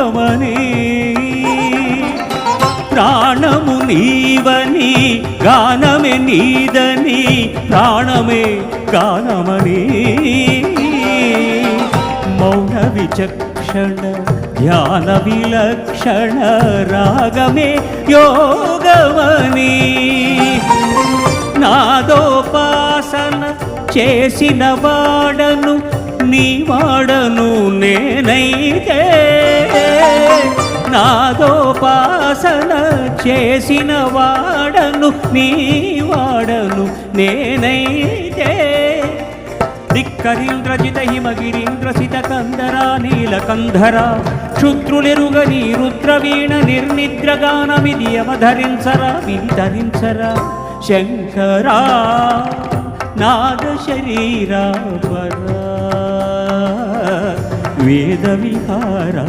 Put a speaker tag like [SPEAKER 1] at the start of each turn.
[SPEAKER 1] యోగమని ప్రాణము నీవని గానమే నీదని ప్రాణమే గానమని. మౌన విచక్షణ ధ్యాన విలక్షణ రాగమే యోగమని. నాదోపాసన చేసిన వాడను నీ వాడను నేనైతే నాదోపాసన చేసిన వాడను నీ వాడను నేనైతే. ధిక్కరీంద్రజిత హిమగిరీంద్రసిత కందరా నీలకంధరా క్షుద్రులెరుగని రుద్రవీణ నిర్నిద్రగానమిది అవధరించరా విధి ధరించరా శంకరా నాద శరీరా పరా వేద విహారా